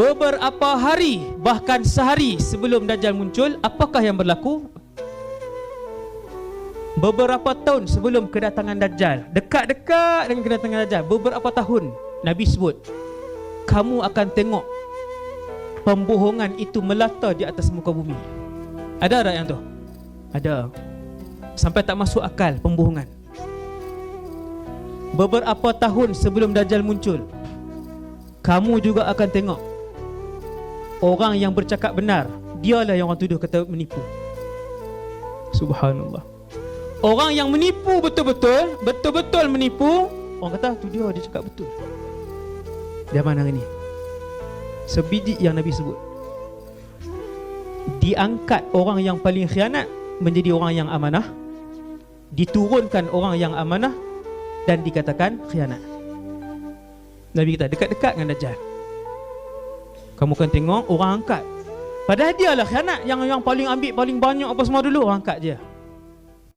beberapa hari bahkan sehari sebelum Dajjal muncul apakah yang berlaku? Beberapa tahun sebelum kedatangan Dajjal dekat-dekat dengan kedatangan Dajjal beberapa tahun Nabi sebut kamu akan tengok pembohongan itu melata di atas muka bumi. Ada tak yang tu? Ada. Sampai tak masuk akal pembohongan. Beberapa tahun sebelum Dajjal muncul kamu juga akan tengok orang yang bercakap benar dialah yang orang tuduh kata menipu. Subhanallah. Orang yang menipu betul-betul betul-betul menipu orang kata tu dia dia cakap betul. Dia mana hari ni? Sebiji yang nabi sebut. Diangkat orang yang paling khianat menjadi orang yang amanah diturunkan orang yang amanah dan dikatakan khianat. Nabi kata dekat-dekat dengan Dajjal kamu akan tengok orang angkat. Padahal dia lah khianat yang yang paling ambil paling banyak apa semua dulu orang angkat je